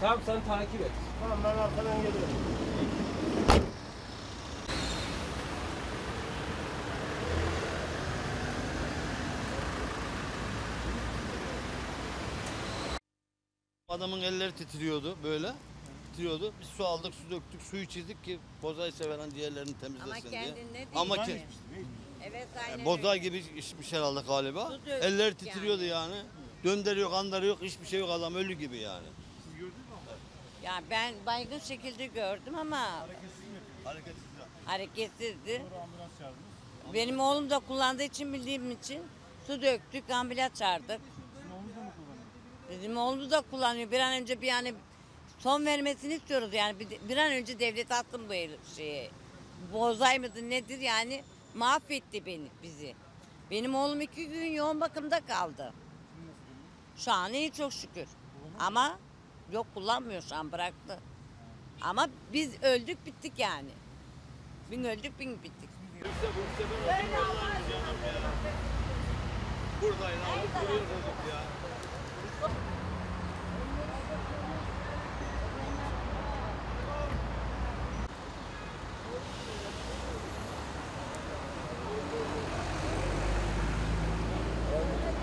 Tamam sen takip et. Tamam ben arkadan geliyorum. Adamın elleri titriyordu böyle. Titriyordu. Biz su aldık, su döktük, suyu çizdik ki bozayı severen ciğerlerini Ama temizlesin diye. kendin ne değil Ama mi? ki Evet aynen bozay öyle. gibi içmiş herhalde galiba. Su döktük Elleri titriyordu yani. yani. Döndürüyor, kandırıyor, hiçbir şey yok adam ölü gibi yani. Ya ben baygın şekilde gördüm ama Hareketsiz. hareketsizdi. Benim oğlum da kullandığı için bildiğim için su döktük, ambulans çağırdık. Bizim oğlumuz da kullanıyor. Bir an önce bir yani son vermesini istiyoruz yani bir, bir an önce devlet atsın bu el- şeyi. Bozay mıdır nedir yani mahvetti beni bizi. Benim oğlum iki gün yoğun bakımda kaldı. Şu an iyi çok şükür. Ama yok kullanmıyor şu an bıraktı. Ama biz öldük bittik yani. Bin öldük bin bittik. Buradayım abi, duruyor çocuk